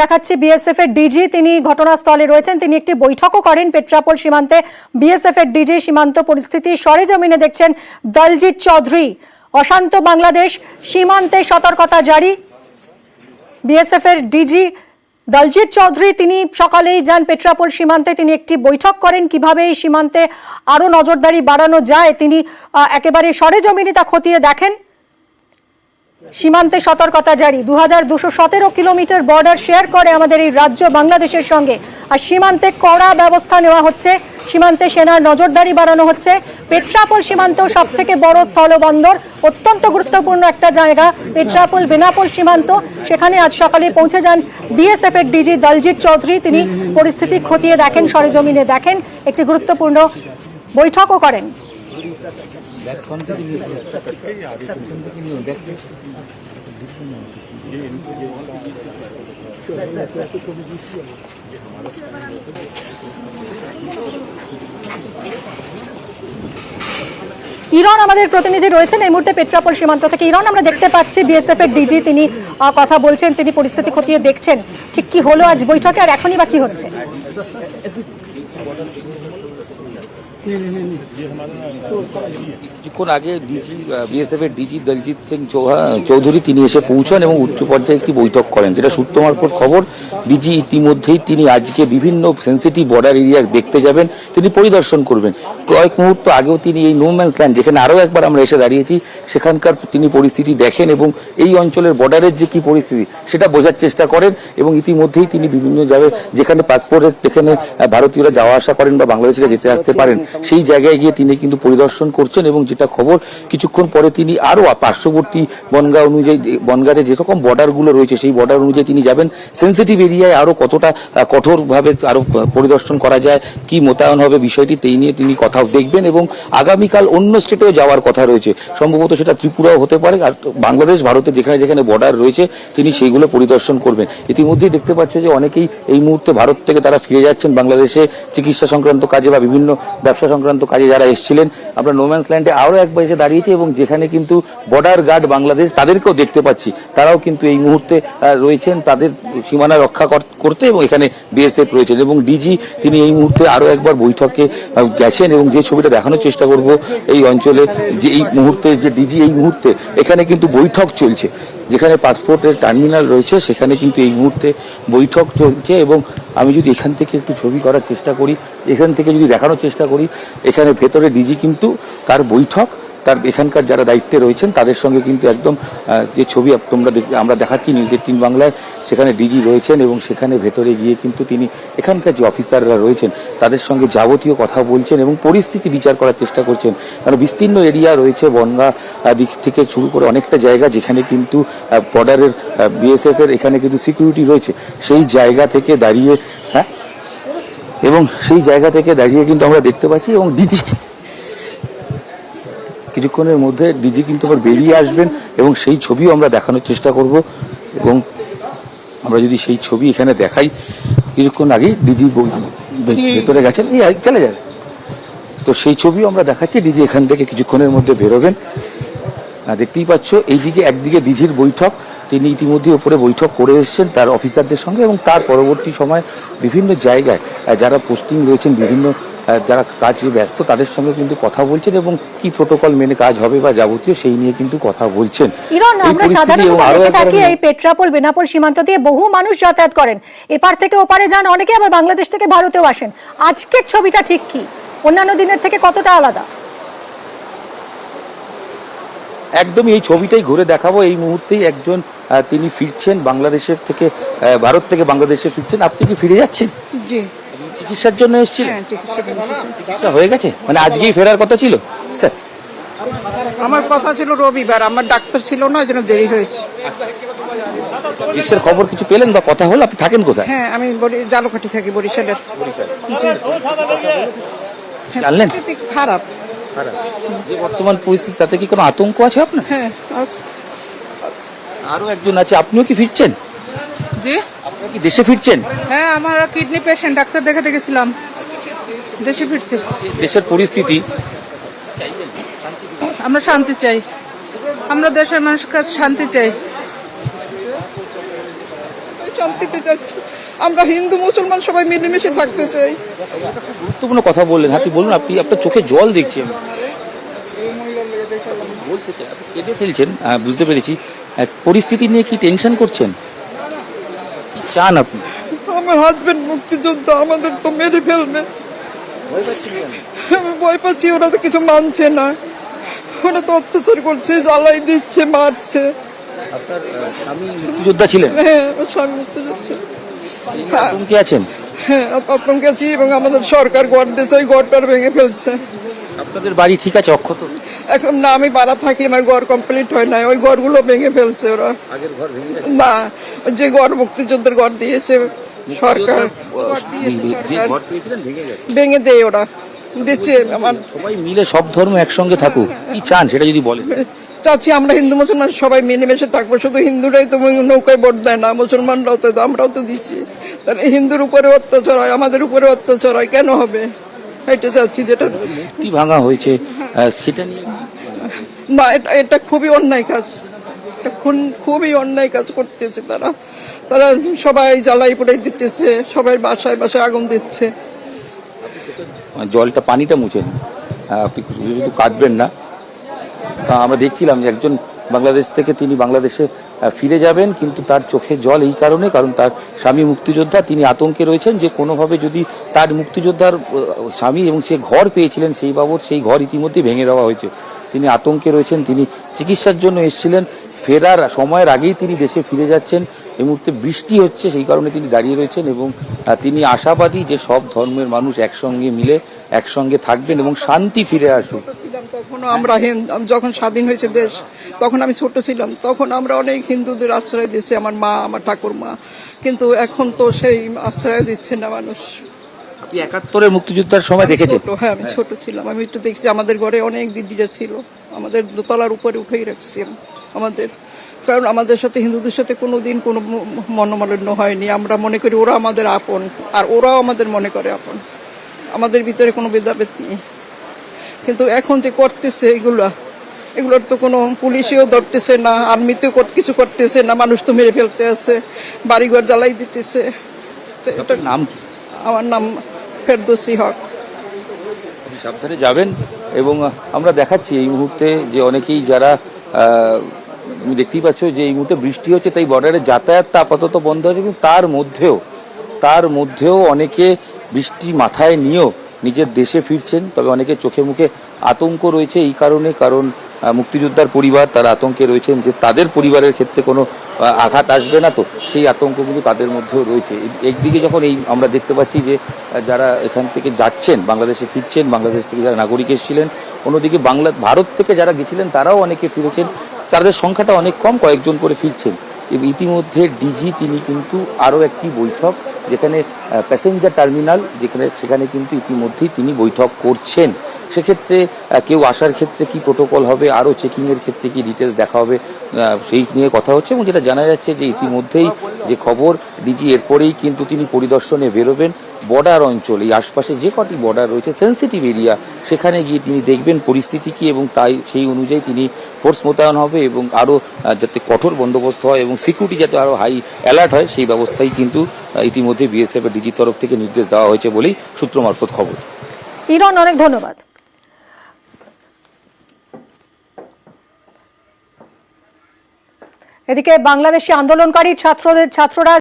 দেখাচ্ছি বিএসএফ এর ডিজি তিনি ঘটনাস্থলে রয়েছেন। তিনি একটি বৈঠকও করেন পেট্রাপোল সীমান্তে। বিএসএফ এর ডিজি সীমান্ত পরিস্থিতি সরেজমিনে দেখছেন দলজিৎ চৌধুরী। অশান্ত বাংলাদেশ, সীমান্তে সতর্কতা জারি। বিএসএফ এর ডিজি দলজিৎ চৌধুরী, তিনি সকালেই যান পেট্রাপোল সীমান্তে। তিনি একটি বৈঠক করেন, কীভাবে এই সীমান্তে আরও নজরদারি বাড়ানো যায়। তিনি একেবারে সরেজমিনে তা খতিয়ে দেখেন। সীমান্তে সতর্কতা জারি। দু হাজার দুশো সতেরো কিলোমিটার বর্ডার শেয়ার করে আমাদের এই রাজ্য বাংলাদেশের সঙ্গে। আর সীমান্তে কড়া ব্যবস্থা নেওয়া হচ্ছে। সীমান্তে সেনার নজরদারি বাড়ানো হচ্ছে। পেট্রাপোল সীমান্তেও সব থেকে বড় স্থলবন্দর। অত্যন্ত গুরুত্বপূর্ণ একটা জায়গা। পেট্রাপোল বেনাপোল সীমান্ত। সেখানে আজ সকালে পৌঁছে যান বিএসএফ এর ডিজি দলজিৎ চৌধুরী। তিনি পরিস্থিতি খতিয়ে দেখেন, সরেজমিনে দেখেন। একটি গুরুত্বপূর্ণ বৈঠকও করেন। ইরন আমাদের প্রতিনিধি রয়েছেন। এই মুহূর্তে পেট্রাপোল সীমান্ত থেকে ইরন, আমরা দেখতে পাচ্ছি বিএসএফ এর ডিজি তিনি কথা বলছেন, তিনি পরিস্থিতি খতিয়ে দেখছেন। ঠিক কি হলো আজ বৈঠকে আর এখনই বা কি হচ্ছে? কিছুক্ষণ আগে ডিজি বিএসএফ এর ডিজি দলজিৎ সিং চৌধুরী তিনি এসে পৌঁছান এবং উচ্চ পর্যায়ে একটি বৈঠক করেন যেটা সূত্র মারফত খবর ডিজি ইতিমধ্যেই তিনি আজকে বিভিন্ন সেন্সিটিভ বর্ডার এরিয়া দেখতে যাবেন তিনি পরিদর্শন করবেন কয়েক মুহূর্ত আগেও তিনি এই নোম্যান্স ল্যান্ড যেখানে আরও একবার আমরা এসে দাঁড়িয়েছি, সেখানকার তিনি পরিস্থিতি দেখেন এবং এই অঞ্চলের বর্ডারের যে কি পরিস্থিতি, সেটা বোঝার চেষ্টা করেন এবং ইতিমধ্যেই তিনি বিভিন্ন জায়গায় যেখানে পাসপোর্টের যেখানে ভারতীয়রা যাওয়া আসা করেন বা বাংলাদেশিরা যেতে আসতে পারেন সেই জায়গায় গিয়ে তিনি কিন্তু পরিদর্শন করছেন এবং যেটা খবর, কিছুক্ষণ পরে তিনি আরও পার্শ্ববর্তী বনগা অনুযায়ী, বনগাতে যেরকম বর্ডারগুলো রয়েছে, সেই বর্ডার অনুযায়ী তিনি যাবেন। সেন্সিটিভ এরিয়ায় আরও কতটা কঠোরভাবে আরও পরিদর্শন করা যায়, কি মোতায়েন হবে বিষয়টি এই নিয়ে তিনি কথা দেখবেন এবং আগামীকাল অন্য স্টেটেও যাওয়ার কথা রয়েছে। সম্ভবত সেটা ত্রিপুরাও হতে পারে, আর বাংলাদেশ ভারতের যেখানে যেখানে বর্ডার রয়েছে, তিনি সেইগুলো পরিদর্শন করবেন। ইতিমধ্যেই দেখতে পাচ্ছ যে অনেকেই এই মুহূর্তে ভারত থেকে তারা ফিরে যাচ্ছেন বাংলাদেশে, চিকিৎসা সংক্রান্ত কাজে বা বিভিন্ন ব্যবসা সংক্রান্ত কাজে যারা এসেছিলেন, আমরা নোম্যান্স ল্যান্ডে আরও একবার এসে দাঁড়িয়েছি এবং যেখানে কিন্তু বর্ডার গার্ড বাংলাদেশ তাদেরকেও দেখতে পাচ্ছি। তারাও কিন্তু এই মুহূর্তে রয়েছেন তাদের সীমানা রক্ষা কর- করতে এবং এখানে বিএসএফ রয়েছেন এবং ডিজি তিনি এই মুহূর্তে আরও একবার বৈঠকে গেছেন এবং যে ছবিটা দেখানোর চেষ্টা করব এই অঞ্চলে যে এই মুহূর্তে, যে ডিজি এই মুহূর্তে, এখানে কিন্তু বৈঠক চলছে। যেখানে পাসপোর্টের টার্মিনাল রয়েছে, সেখানে কিন্তু এই মুহূর্তে বৈঠক চলছে এবং আমি যদি এখান থেকে একটু ছবি করার চেষ্টা করি, এখান থেকে যদি দেখানোর চেষ্টা করি, এখানে ভেতরে ডিজি কিন্তু তার বৈঠক তার এখানকার যারা দায়িত্বে রয়েছেন, তাদের সঙ্গে কিন্তু একদম যে ছবি তোমরা আমরা দেখাচ্ছি নিউজ এইটিন বাংলায়, সেখানে ডিজি রয়েছেন এবং সেখানে ভেতরে গিয়ে কিন্তু তিনি এখানকার যে অফিসাররা রয়েছেন, তাদের সঙ্গে যাবতীয় কথা বলছেন এবং পরিস্থিতি বিচার করার চেষ্টা করছেন। কারণ বিস্তীর্ণ এরিয়া রয়েছে, বনগা দিক থেকে শুরু করে অনেকটা জায়গা যেখানে কিন্তু বর্ডারের বিএসএফ এর এখানে কিন্তু সিকিউরিটি রয়েছে। সেই জায়গা থেকে দাঁড়িয়ে হ্যাঁ? এবং সেই জায়গা থেকে দাঁড়িয়ে কিন্তু আমরা দেখতে পাচ্ছি এবং ডিজি কিছুক্ষণের মধ্যে ডিজি কিন্তু আবার বেরিয়ে আসবেন এবং সেই ছবিও আমরা দেখানোর চেষ্টা করব এবং আমরা যদি সেই ছবি এখানে দেখাই কিছুক্ষণ আগেই ডিজি ভেতরে গেছেন এই চলে যাবে। তো সেই ছবিও আমরা দেখাচ্ছি ডিজি এখান থেকে কিছুক্ষণের মধ্যে বেরোবেন। দেখতেই পাচ্ছ এইদিকে একদিকে ডিজির বৈঠক তিনি ইতিমধ্যে ওপরে বৈঠক করে এসেছেন তার অফিসারদের সঙ্গে এবং তার পরবর্তী সময় বিভিন্ন জায়গায় যারা পোস্টিং রয়েছেন বিভিন্ন যারা কাজে ব্যস্ত তাদের সঙ্গে কিন্তু কথা বলছেন এবং কি প্রোটোকল মেনে কাজ হবে বা যাবতীয় সেই নিয়ে কিন্তু কথা বলছেন। ইরন আমরা সাধারণত দেখে থাকি এই পেট্রাপোল বেনাপোল সীমান্ত দিয়ে বহু মানুষ যাতায়াত করেন। এপার থেকে ওপারে যান অনেকে আবার বাংলাদেশ থেকে ভারতেও আসেন। আজকের ছবিটা ঠিক কি? অন্যান্য দিনের থেকে কতটা আলাদা? একদমই এই ছবিটাই ঘুরে দেখাবো। এই মুহূর্তেই একজন তিনি ফিরছেন বাংলাদেশের থেকে ভারত থেকে বাংলাদেশে ফিরছেন। আপনি কি ফিরে যাচ্ছেন? জি। চিকিৎসার জন্য এসেছিলেন হ্যাঁ চিকিৎসা হয়ে গেছে? মানে আজকেই ফেরার কথা ছিল? স্যার। আমার কথা ছিল রবিবার আমার ডাক্তার ছিল না জন্য দেরি হয়েছে। চিকিৎসার খবর কিছু পেলেন বা কথা হলো? আপনি থাকেন কোথায়? হ্যাঁ আমি জালকাঠি থাকি বরিশালের। হ্যাঁ, জানলেন? খারাপ। যে বর্তমান পরিস্থিতি তাতে কি কোনো আতঙ্ক আছে আপনার? হ্যাঁ আজ- আরও একজন আছে আপনিও কি ফিরছেন? জি। আপনারা কি দেশে ফিরছেন? হ্যাঁ আমার কিডনি পেশেন্ট ডাক্তার দেখাতে গেছিলাম। দেশে ফিরছে। দেশের পরিস্থিতি? আমরা শান্তি চাই। আমরা দেশের মানুষের কাছে শান্তি চাই। শান্তিতে যাচ্ছি। আমরা হিন্দু মুসলমান সবাই মিলেমিশে থাকতে চাই। গুরুত্বপূর্ণ কথা বললেন। আপনি বলুন আপনি আপনার চোখে জল দেখছি আমি বলতে চাই, আপনি কেঁদে ফেলছেন আহ, বুঝতে পেরেছি। আহ, পরিস্থিতি নিয়ে কি টেনশন করছেন? চান আপনি? আমার হাজবেন্ড মুক্তিযোদ্ধা আমাদের তো মেরে ফেলবে। ভয় পাচ্ছি ওরা তো কিছু মানছে না। ওরা তো অত্যাচার করছে জ্বালাই দিচ্ছে মারছে। আপনার স্বামী মুক্তিযোদ্ধা ছিলেন? হ্যাঁ আমার স্বামী মুক্তিযোদ্ধা আতঙ্কে আছেন? হ্যাঁ আতঙ্কে আছি এবং আমাদের সরকার গড় দিয়েছে ওই গড়টার ভেঙে ফেলছে। আপনাদের বাড়ি ঠিক আছে অক্ষত? এখন না আমি বাড়া থাকি আমার ঘর কমপ্লিট হয় নাই। ওই ঘরগুলো ভেঙে ফেলছে ওরা। না যে ঘর মুক্তিযুদ্ধের ঘর দিয়েছে সরকার। ভেঙে দেয় ওরা। দিচ্ছে আমার সবাই মিলে সব ধর্ম একসঙ্গে থাকুক। কি চান সেটা যদি বলেন। চাচ্ছি আমরা হিন্দু মুসলমান সবাই মিলেমিশে থাকব। শুধু হিন্দুরাই তো নৌকায় ভোট দেয় না মুসলমানরাও তো আমরাও তো দিচ্ছি। তাহলে হিন্দুর উপরে অত্যাচার হয় আমাদের উপরে অত্যাচার হয় কেন হবে? এটা চাচ্ছি যেটা ভাঙা হয়েছে। সেটা নিয়ে না এটা এটা খুবই অন্যায় কাজ। খুন- খুবই অন্যায় কাজ করতেছে তারা। তারা সবাই জ্বালাই পুড়াই দিতেছে, সবাই বাসায় বাসায় আগুন দিচ্ছে। জলটা, পানিটা মুছেন আপনি শুধু কাঁদবেন না। আমরা দেখছিলাম যে একজন বাংলাদেশ থেকে তিনি বাংলাদেশে ফিরে যাবেন, কিন্তু তার চোখে জল এই কারণে, কারণ তার স্বামী মুক্তিযোদ্ধা, তিনি আতঙ্কে রয়েছেন যে কোনোভাবে যদি তার মুক্তিযোদ্ধার স্বামী এবং সে ঘর পেয়েছিলেন, সেই বাবদ সেই ঘর ইতিমধ্যে ভেঙে দেওয়া হয়েছে। তিনি আতঙ্কে রয়েছেন, তিনি চিকিৎসার জন্য এসেছিলেন। ফেরার সময়ের আগেই তিনি দেশে ফিরে যাচ্ছেন। এই মুহূর্তে বৃষ্টি হচ্ছে, সেই কারণে তিনি দাঁড়িয়ে রয়েছেন এবং তিনি আশাবাদী যে সব ধর্মের মানুষ একসঙ্গে মিলে, একসঙ্গে থাকবেন এবং শান্তি ফিরে আসুক। তখনও আমরা যখন স্বাধীন হয়েছে দেশ, তখন আমি ছোট ছিলাম, তখন আমরা অনেক হিন্দুদের আশ্রয় দিয়েছি, আমার মা, আমার ঠাকুর মা কিন্তু এখন তো সেই আশ্রয় দিচ্ছে না মানুষ। আপনি একাত্তরের মুক্তিযুদ্ধের সময় দেখেছেন? হ্যাঁ আমি ছোট ছিলাম। আমি একটু দেখছি আমাদের ঘরে অনেক দিদিরা ছিল। আমাদের দোতলার উপরে উঠেই রাখছি আমাদের। কারণ আমাদের সাথে হিন্দুদের সাথে কোনো দিন কোনো মনোমালিন্য হয়নি। আমরা মনে করি ওরা আমাদের আপন আর ওরাও আমাদের মনে করে আপন। আমাদের ভিতরে কোনো ভেদাভেদ নেই। কিন্তু এখন যে করতেছে এগুলা এগুলোর তো কোনো পুলিশেও ধরতেছে না আর্মিতেও কিছু করতেছে না মানুষ তো মেরে ফেলতে আছে বাড়িঘর জ্বালাই দিতেছে। তো এটা নাম আমার নাম ফেরদৌসি হক। সাবধানে যাবেন এবং আমরা দেখাচ্ছি এই মুহূর্তে যে অনেকেই যারা তুমি দেখতেই পাচ্ছ যে এই মুহূর্তে বৃষ্টি হচ্ছে, তাই বর্ডারে যাতায়াতটা আপাতত বন্ধ হয়েছে কিন্তু তার মধ্যেও তার মধ্যেও অনেকে বৃষ্টি মাথায় নিয়েও নিজের দেশে ফিরছেন, তবে অনেকে চোখে মুখে আতঙ্ক রয়েছে এই কারণে, কারণ মুক্তিযোদ্ধার পরিবার, তারা আতঙ্কে রয়েছেন যে তাদের পরিবারের ক্ষেত্রে কোনো আঘাত আসবে না তো? সেই আতঙ্ক কিন্তু তাদের মধ্যেও রয়েছে। একদিকে যখন এই আমরা দেখতে পাচ্ছি যে যারা এখান থেকে যাচ্ছেন, বাংলাদেশে ফিরছেন, বাংলাদেশ থেকে যারা নাগরিক এসেছিলেন, অন্যদিকে বাংলা, ভারত থেকে যারা গেছিলেন, তারাও অনেকে ফিরেছেন। তাদের সংখ্যাটা অনেক কম, কয়েকজন করে ফিরছেন। ইতিমধ্যে ডিজি তিনি কিন্তু আরও একটি বৈঠক, যেখানে প্যাসেঞ্জার টার্মিনাল যেখানে, সেখানে কিন্তু ইতিমধ্যেই তিনি বৈঠক করছেন। সেক্ষেত্রে কেউ আসার ক্ষেত্রে কি প্রোটোকল হবে? আরও চেকিংয়ের ক্ষেত্রে কি ডিটেলস দেখা হবে? সেই নিয়ে কথা হচ্ছে এবং যেটা জানা যাচ্ছে যে ইতিমধ্যেই যে খবর ডিজি এরপরেই কিন্তু তিনি পরিদর্শনে বেরোবেন বর্ডার অঞ্চল, এই আশপাশে যে কটি বর্ডার রয়েছে সেন্সিটিভ এরিয়া সেখানে গিয়ে তিনি দেখবেন পরিস্থিতি কি এবং তাই সেই অনুযায়ী তিনি ফোর্স মোতায়েন হবে এবং আরও যাতে কঠোর বন্দোবস্ত হয় এবং সিকিউরিটি যাতে আরও হাই অ্যালার্ট হয়, সেই ব্যবস্থাই কিন্তু ইতিমধ্যে বিএসএফ ডিজির তরফ থেকে নির্দেশ দেওয়া হয়েছে বলেই সূত্র মারফত খবর। ইরন, অনেক ধন্যবাদ। এদিকে বাংলাদেশি আন্দোলনকারী ছাত্রদের ছাত্ররা